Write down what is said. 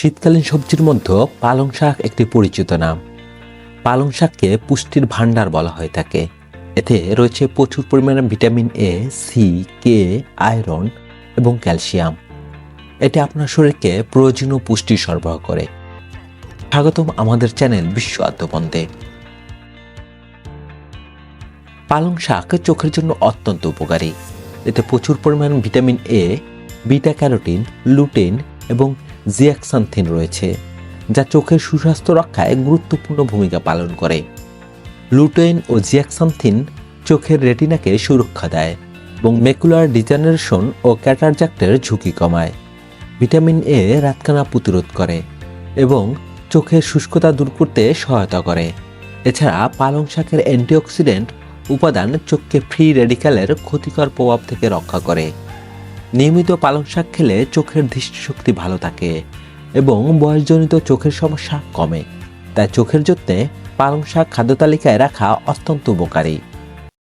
শীতকালীন সবজির মধ্যে পালং শাক একটি পরিচিত নাম। পালং শাককে পুষ্টির ভাণ্ডার বলা হয়ে থাকে। এতে রয়েছে প্রচুর পরিমাণে vitamin A C K iron এবং ক্যালসিয়াম। এটি আপনার শরীরকে প্রয়োজনীয় পুষ্টি সরবরাহ করে। স্বাগতম আমাদের চ্যানেল বিশ্ব আদ্যপন্থে পালং শাক চোখের জন্য অত্যন্ত উপকারী। এতে প্রচুর পরিমাণ vitamin A beta carotene, lutein এবং জিয়াক্সান্থিন রয়েছে, যা চোখের সুস্বাস্থ্য রক্ষায় গুরুত্বপূর্ণ ভূমিকা পালন করে। লুটেন ও জিয়াক্সান্থিন চোখের রেটিনাকে সুরক্ষা দেয় এবং মেকুলার ডিজেনারেশন ও ক্যাটারজাক্টের ঝুঁকি কমায়। ভিটামিন এ রাতকানা প্রতিরোধ করে এবং চোখের শুষ্কতা দূর করতে সহায়তা করে। এছাড়া পালং শাকের অ্যান্টিঅক্সিডেন্ট উপাদান চোখকে ফ্রি রেডিক্যালের ক্ষতিকর প্রভাব থেকে রক্ষা করে। নিয়মিত পালং শাক খেলে চোখের দৃষ্টিশক্তি ভালো থাকে এবং বয়সজনিত চোখের সমস্যা কমে। তাই চোখের যত্নে পালং শাক খাদ্য তালিকায় রাখা অত্যন্ত উপকারী।